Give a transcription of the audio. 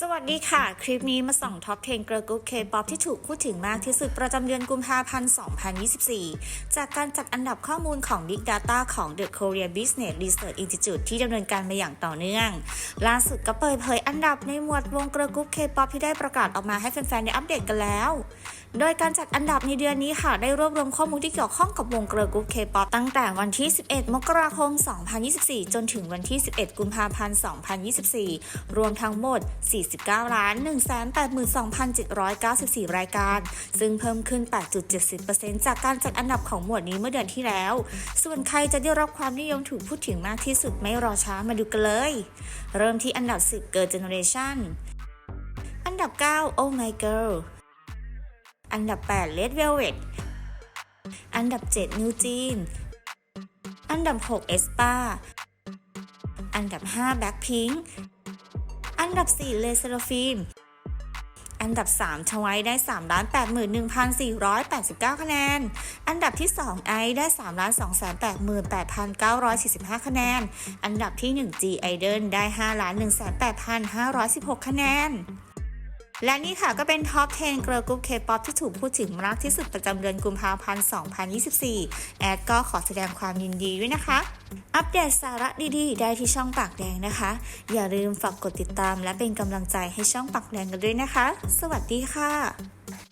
สวัสดีค่ะ คลิปนี้มาส่องท็อป 10 เกิร์ลกรุ๊ปเคป๊อปที่ถูกพูดถึงมากที่สุดประจำเดือนกุมภาพันธ์ 2024 จากการจัดอันดับข้อมูลของ Big Data ของ The Korea Business Research Institute ที่ดำเนินการมาอย่างต่อเนื่อง ล่าสุดก็เปิดเผยอันดับในหมวดวงเกิร์ลกรุ๊ปเคป๊อปที่ได้ประกาศออกมาให้แฟนๆ ได้อัปเดตกันแล้ว โดยการจัดอันดับในเดือนนี้ค่ะ ได้รวบรวมข้อมูลที่เกี่ยวข้องกับวงเกิร์ลกรุ๊ปเคป๊อปตั้งแต่วันที่ 11 มกราคม 2024 จนถึงวันที่ 11 กุมภาพันธ์ 2024 รวมทั้งหมด 49ล้าน182,794 รายการ ซึ่งเพิ่มขึ้น 8.70%จากการจัดอันดับของหมวดนี้เมื่อเดือนที่แล้ว ส่วนใครจะได้รับความนิยมถูกพูดถึงมากที่สุดไม่รอช้ามาดูกันเลย เริ่มที่อันดับ 10 Girl Generation อันดับ 9 Oh My Girl อันดับ 8 Red Velvet อันดับ 7 New Jean อันดับ 6 e s p a อันดับ 5 Blackpink อันดับ4เลเซโรฟิมอันดับ 3ชไว้ได้ 3 81,489 คะแนน อันดับที่ 2 ไอได้ 3 288,945 คะแนน อันดับที่ 1 G Idol ได้ 5 1,8,516 คะแนน และนี่ค่ะก็เป็นท็อป 10เกิร์ลกรุ๊ปเคป๊อปที่ถูกพูดถึงมากที่สุดประจำเดือนกุมภาพันธ์ 2024 แอดก็ขอแสดงความยินดีด้วยนะคะ อัปเดตสาระดีๆ ได้ที่ช่องปากแดงนะคะ อย่าลืมฝากกดติดตามและเป็นกำลังใจให้ช่องปากแดงกันด้วยนะคะ สวัสดีค่ะ